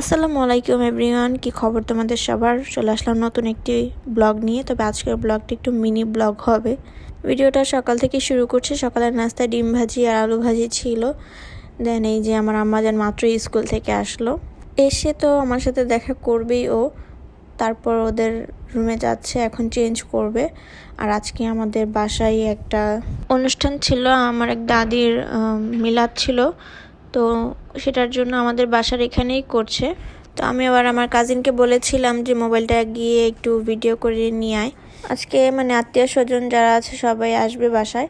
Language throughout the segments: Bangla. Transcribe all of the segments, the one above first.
আসসালামু আলাইকুম এভরিওয়ান কি খবর তোমাদের সবার? চলে আসলাম নতুন একটি ব্লগ নিয়ে। তবে আজকের ব্লগটি একটু মিনি ব্লগ হবে। ভিডিওটা সকাল থেকে শুরু করছে। সকালের নাস্তায় ডিম ভাজি আর আলু ভাজি ছিল। দেন এই যে আমার আম্মা যান মাত্র স্কুল থেকে আসলো। এসে তো আমার সাথে দেখা করবেই ও। তারপর ওদের রুমে যাচ্ছে, এখন চেঞ্জ করবে। আর আজকে আমাদের বাসায় একটা অনুষ্ঠান ছিল। আমার এক দাদির মিলাদ ছিল। তো সেটার জন্য আমাদের বাসার এখানেই করছে। তো আমি আবার আমার কাজিনকে বলেছিলাম যে মোবাইলটা গিয়ে একটু ভিডিও করে নিয়ে আয়। আজকে মানে আত্মীয় স্বজন যারা আছে সবাই আসবে বাসায়।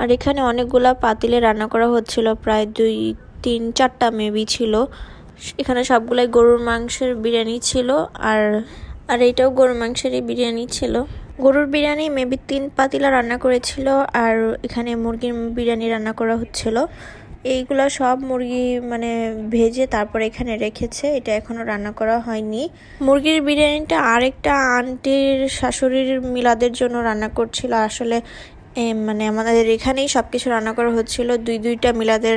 আর এখানে অনেকগুলা পাতিলে রান্না করা হচ্ছিল, প্রায় দুই, তিন, চারটা মেবি ছিল। এখানে সবগুলাই গরুর মাংসের বিরিয়ানি ছিল আর আর এইটাও গরুর মাংসেরই বিরিয়ানি ছিল। গরুর বিরিয়ানি মেবি তিন পাতিলা রান্না করেছিল আর এখানে মুরগির বিরিয়ানি রান্না করা হচ্ছিল। এইগুলো সব মুরগি মানে ভেজে তারপরে এখানে রেখেছে, এটা এখনও রান্না করা হয়নি। মুরগির বিরিয়ানিটা আরেকটা আন্টির শাশুড়ির মিলাদের জন্য রান্না করছিল। আসলে মানে আমাদের এখানেই সব কিছু রান্না করা হচ্ছিল। দুই দুইটা মিলাদের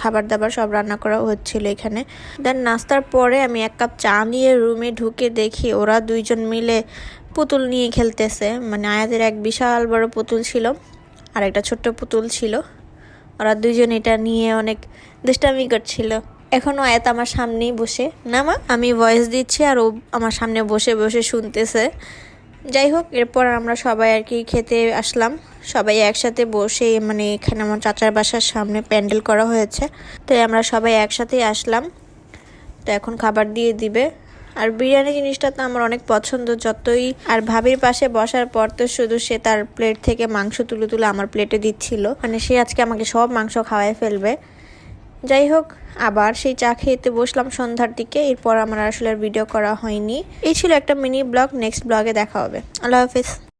খাবার দাবার সব রান্না করা হচ্ছিল এখানে। দেন নাস্তার পরে আমি এক কাপ চা নিয়ে রুমে ঢুকে দেখি ওরা দুইজন মিলে পুতুল নিয়ে খেলতেছে। মানে আয়াদের এক বিশাল বড় পুতুল ছিল, আর একটা ছোট্ট পুতুল ছিল। ওরা দুজন এটা নিয়ে অনেক দুষ্টামি করছিল। এখনও আয়াত আমার সামনেই বসে। না মা, আমি ভয়েস দিচ্ছি আর ও আমার সামনে বসে বসে শুনতেছে। যাই হোক, এরপর আমরা সবাই আর কি খেতে আসলাম। সবাই একসাথে বসে মানে এখানে আমার চাচার বাসার সামনে প্যান্ডেল করা হয়েছে। তো আমরা সবাই একসাথেই আসলাম। তো এখন খাবার দিয়ে দিবে। আর বিরিয়ানি জিনিসটা তো আমার অনেক পছন্দ। যতই আর ভাবির পাশে বসার পর তো শুধু সে তার প্লেট থেকে মাংস তুলে তুলে আমার প্লেটে দিচ্ছিল। মানে সে আজকে আমাকে সব মাংস খাওয়ায় ফেলবে। যাই হোক, আবার সেই চা খেতে বসলাম সন্ধ্যার দিকে। এরপর আমার আসলে ভিডিও করা হয়নি। এই ছিল একটা মিনি ব্লগ নেক্সট ব্লগে দেখা হবে। আল্লাহ হাফিজ।